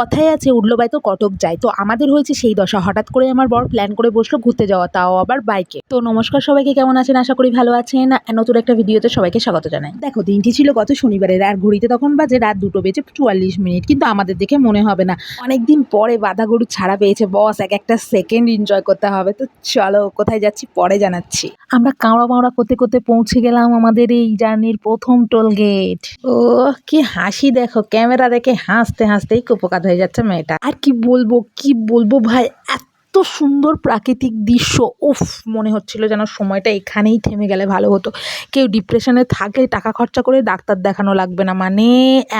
কথায় আছে, উঠল বাই তো, কটক যায়। তো আমাদের হয়েছে সেই দশা। হঠাৎ করে আমার বর প্ল্যান করে বসল ঘুরতে যাওয়া, তাও আবার বাইকে তো নমস্কার সবাইকে, কেমন আছেন? আশা করি ভালো আছেন। নতুন একটা ভিডিওতে সবাইকে স্বাগত জানাই। দেখো, দিনটি ছিল গত শনিবারের, আর ঘড়িতে তখন বাজে রাত দুটো বেজে চুয়াল্লিশ মিনিট। কিন্তু আমাদের দেখে মনে হবে না। অনেকদিন পরে বাধা গরু ছাড়া পেয়েছে। বস, এক একটা সেকেন্ড এনজয় করতে হবে। তো চলো, কোথায় যাচ্ছি পরে জানাচ্ছি। আমরা কাঁড়া মাওড়া করতে করতে পৌঁছে গেলাম আমাদের এই জার্নির প্রথম টোল গেট ও কি হাসি দেখো। ক্যামেরা দেখে হাসতে হাসতেই কুপকাত হয়ে যাচ্ছে মেয়েটা। আর কি বলব কি বলব ভাই? এত সুন্দর প্রাকৃতিক দৃশ্য, উফ, মনে হচ্ছিল যেন সময়টা এখানেই থেমে গেলে ভালো হতো। কেউ ডিপ্রেশনে থাকলে টাকা খরচা করে ডাক্তার দেখানো লাগবে না মানে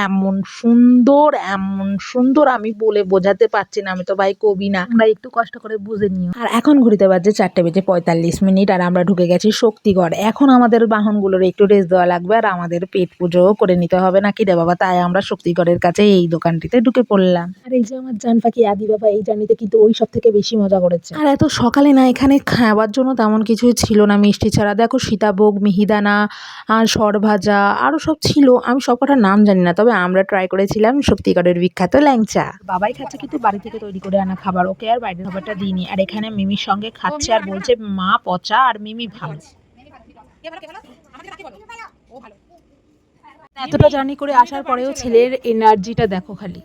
এমন সুন্দর এমন সুন্দর আমি বলে বোঝাতে পারছি না, আমি তো ভাই কবি না। আমরা একটু কষ্ট করে বুঝে নিও। আর এখন ঘুরিতে বাজছে চারটে বেজে পঁয়তাল্লিশ মিনিট আর আমরা ঢুকে গেছি শক্তিগড়। এখন আমাদের বাহনগুলোর একটু রেস্ট দেওয়া লাগবে আর আমাদের পেট পুজোও করে নিতে হবে নাকি রে বাবা? তাই আমরা শক্তিগড়ের কাছে এই দোকানটিতে ঢুকে পড়লাম। আর এই যে আমার জান পাখি আদি বাবা, এই জার্নিতে কিন্তু ওই সব থেকে বেশি মজা করেছে। আর এত সকালে না এখানে খাওয়ার জন্য তেমন কিছুই ছিল না। মিষ্টি ছাড়া দেখো সীতাভোগ মিহিদানা আর সরভাজা আরও সব ছিল। আমি সব কটার নাম জানি না তবে আমরা ট্রাই করেছিলাম শক্তিগড়ের বিখ্যাত ল্যাংচা। বাবাই খাচ্ছে কিন্তু বাড়ি থেকে তৈরি করে আনা খাবার ওকে আর বাইরের খাবারটা দিইনি। আর এখানে মিমির সঙ্গে খাচ্ছে আর বলছে মা পচা আর মিমি ভালো। এতটা জার্নি করে আসার পরেও ছেলের এনার্জিটা দেখো খালি।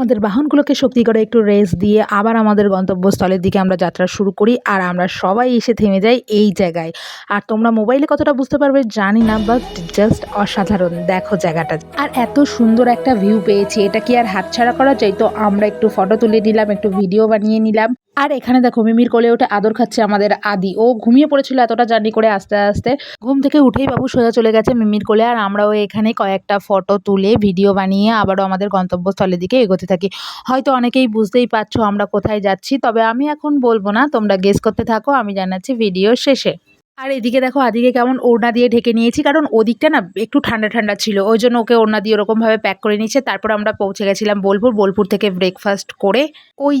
আমাদের বাহনগুলোকে শক্তি করে একটু রেস্ট দিয়ে আবার আমাদের গন্তব্যস্থলের দিকে আমরা যাত্রা শুরু করি আর আমরা সবাই এসে থেমে যাই এই জায়গায়। আর তোমরা মোবাইলে কতটা বুঝতে পারবে জানি না বাট জাস্ট অসাধারণ। দেখো জায়গাটা। আর এত সুন্দর একটা ভিউ পেয়েছি। এটা কি আর হাতছাড়া করা যায়? তো আমরা একটু ফটো তুলে নিলাম, একটু ভিডিও বানিয়ে নিলাম। আর এখানে দেখো মিমির কোলে ওঠে আদর খাচ্ছে আমাদের আদি। ও ঘুমিয়ে পড়েছিল এতটা জার্নি করে আস্তে আস্তে। ঘুম থেকে উঠেই বাবু সোজা চলে গেছে মিমির কোলে আর আমরাও এখানে কয়েকটা ফটো তুলে ভিডিও বানিয়ে আবারও আমাদের গন্তব্যস্থলের দিকে এগোতে থাকি। হয়তো অনেকেই বুঝতেই পারছ আমরা কোথায় যাচ্ছি, তবে আমি এখন বলব না, তোমরা গেস করতে থাকো, আমি জানাচ্ছি ভিডিও শেষে। আর এদিকে দেখো, আদিকে কেমন ওড়না দিয়ে ঢেকে নিয়েছি। কারণ ওদিকটা না একটু ঠান্ডা ঠান্ডা ছিল। ওই জন্য ওকে ওড়না দিয়ে ওরকমভাবে প্যাক করে নিয়েছে। তারপর আমরা পৌঁছে গেছিলাম বোলপুর। বোলপুর থেকে ব্রেকফাস্ট করে ওই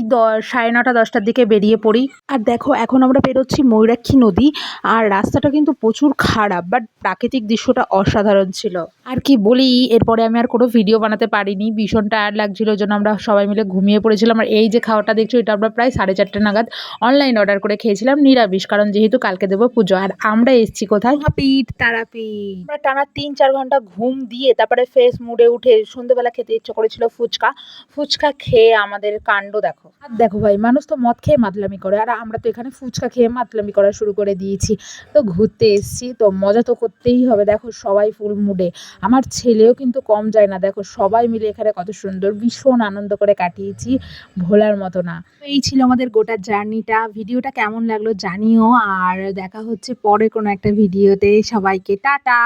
সাড়ে নটা, দশটার দিকে বেরিয়ে পড়ি। আর দেখো, এখন আমরা বেরোচ্ছি ময়ূরাক্ষী নদী। আর রাস্তাটা কিন্তু প্রচুর খারাপ বাট প্রাকৃতিক দৃশ্যটা অসাধারণ ছিল। আর কি বলি, এরপরে আমি আর কোনো ভিডিও বানাতে পারিনি। ভীষণ টায়ার লাগছিল, ওই জন্য আমরা সবাই মিলে ঘুমিয়ে পড়েছিলাম। আর এই যে খাওয়াটা দেখছ, এটা আমরা প্রায় সাড়ে চারটে নাগাদ অনলাইন অর্ডার করে খেয়েছিলাম, নিরামিষ। কারণ যেহেতু কালকে দেবো পুজো, আর আমরা এসেছি কোথায়? তারাপীঠ তারাপীঠ। আমরা টানা তিন চার ঘণ্টা ঘুম দিয়ে তারপরে ফ্রেশ মুডে উঠে সন্ধ্যেবেলা খেতে ইচ্ছে করেছিল ফুচকা। ফুচকা খেয়ে আমাদের কাণ্ড দেখো। আর দেখো ভাই মানুষ তো মদ খেয়ে মাতলামি করে আর আমরা তো এখানে ফুচকা খেয়ে মাতলামি করা শুরু করে দিয়েছি। তো ঘুরতে এসেছি তো মজা তো করতেই হবে। দেখো সবাই ফুল মুডে আমার ছেলেও কিন্তু কম যায় না। দেখো সবাই মিলে এখানে কত সুন্দর ভীষণ আনন্দ করে কাটিয়েছি ভোলার মতো না। এই ছিল আমাদের গোটা জার্নিটা ভিডিওটা কেমন লাগল জানিও আর দেখা হচ্ছে পরে কোনো একটা ভিডিওতে সবাইকে টাটা।